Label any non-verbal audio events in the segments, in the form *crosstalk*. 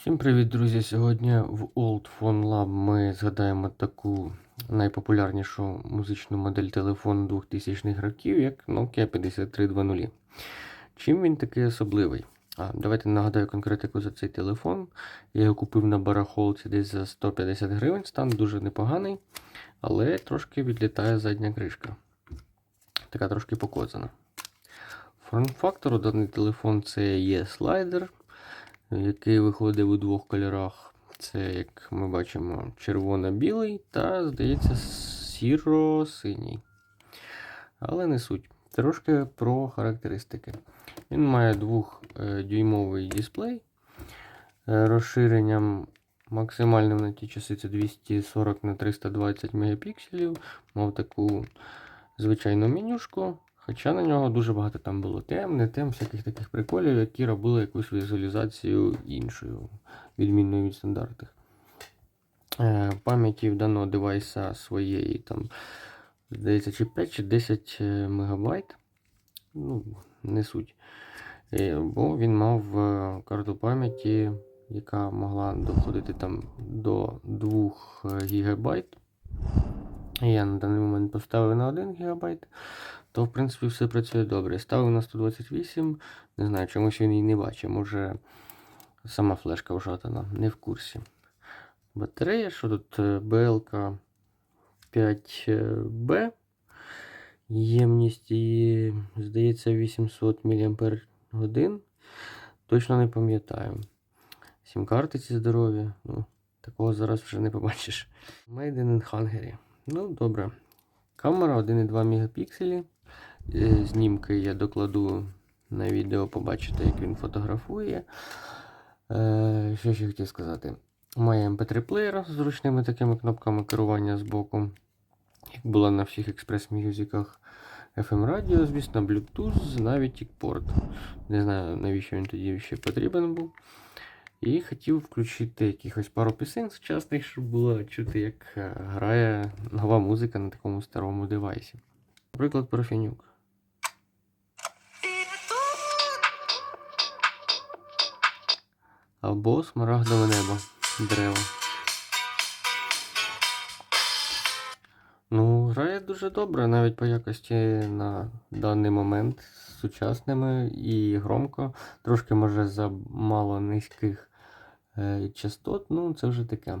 Всім привіт, друзі! Сьогодні в Old Phone Lab ми згадаємо таку найпопулярнішу музичну модель телефону 2000-х років, як Nokia 5320. Чим він такий особливий? А, давайте нагадаю конкретику за цей телефон. Я його купив на барахолці десь за 150 гривень, стан дуже непоганий, але трошки відлітає задня кришка. Така трошки покоцана. Форм-фактору даний телефон це є слайдер який виходив у двох кольорах. Це, як ми бачимо, червоно-білий та, здається, сіро-синій. Але не суть. Трошки про характеристики. Він має 2-дюймовий дисплей. Е, Розширенням максимальним на ті часи це 240 на 320 мегапікселів. Мав таку звичайну менюшку. Хоча на нього дуже багато там було тем, не тем, всяких таких приколів, які робили якусь візуалізацію іншою, відмінною від стандартних. Е, Пам'яті в даного девайса своєї, там, здається, чи 5 чи 10 МБ. Ну, не суть. Е, Бо він мав е, карту пам'яті, яка могла доходити там до 2 ГБ. Я на даний момент поставив на 1 ГБ то в принципі все працює добре. Ставив на 128, не знаю, чомусь він її не бачить. Може сама флешка вжатана, не в курсі. Батарея, що тут BLK 5B. Ємність її, здається, 800 мАч. Точно не пам'ятаю. Сім-карти ці здорові. Ну, Такого зараз вже не побачиш. Made in Hungary. Ну, добре. Камера 1,2 мегапікселі. Е, Знімки я докладу на відео, побачите, як він фотографує. Е, Що ще хотів сказати? Має MP3-плеєр з зручними такими кнопками керування з боку. Як було на всіх експрес-мюзиках. FM радіо, звісно, Bluetooth, навіть порт. Не знаю, навіщо він тоді ще потрібен був. І хотів включити якихось пару пісень сучасних, щоб було чути, як е, грає нова музика на такому старому девайсі. Наприклад, Профінюк. Або смарагдове небо. Дерево. Ну, грає дуже добре, навіть по якості на даний момент з сучасними і громко. Трошки може за мало низьких е, частот, ну це вже таке.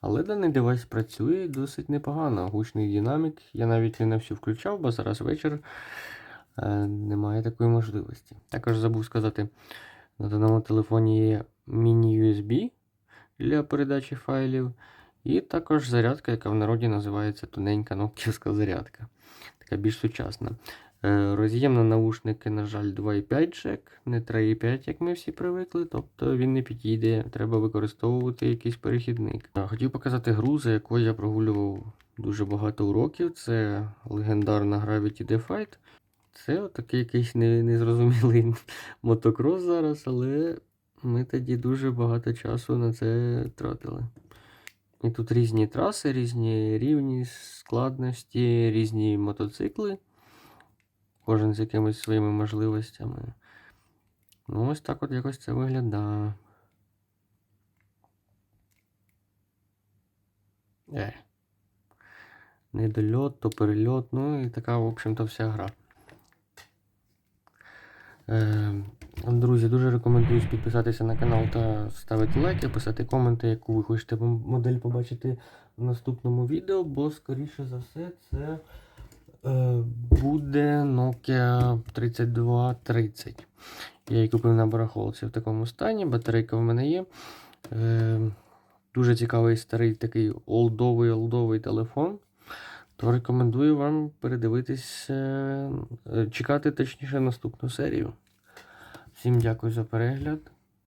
Але даний девайс працює досить непогано. Гучний динамік. Я навіть не всю включав, бо зараз вечір е, немає такої можливості. Також забув сказати, на даному телефоні є міні-USB для передачі файлів. І також зарядка, яка в народі називається тоненька ноківська зарядка. Така більш сучасна. Е, Роз'єм на наушники, на жаль, 2,5 джек, не 3,5, як ми всі привикли. Тобто він не підійде, треба використовувати якийсь перехідник. Хотів показати гру, за якою я прогулював дуже багато уроків. Це легендарна Gravity Defight. Це отакий якийсь незрозумілий *laughs* мотокрос зараз, але ми тоді дуже багато часу на це тратили. І тут різні траси, різні рівні складності, різні мотоцикли. Кожен з якимись своїми можливостями. Ну, ось так от якось це виглядає. Е. Недольот, то перельот, ну і така, в общем-то, вся гра. Е, Друзі, дуже рекомендую підписатися на канал та ставити лайки, писати коменти, яку ви хочете модель побачити в наступному відео, бо, скоріше за все, це буде Nokia 3230. Я її купив на барахолці в такому стані, батарейка в мене є. Е, Дуже цікавий старий такий олдовий олдовий телефон. То рекомендую вам передивитись, е, е, чекати точніше наступну серію. Всім дякую за перегляд.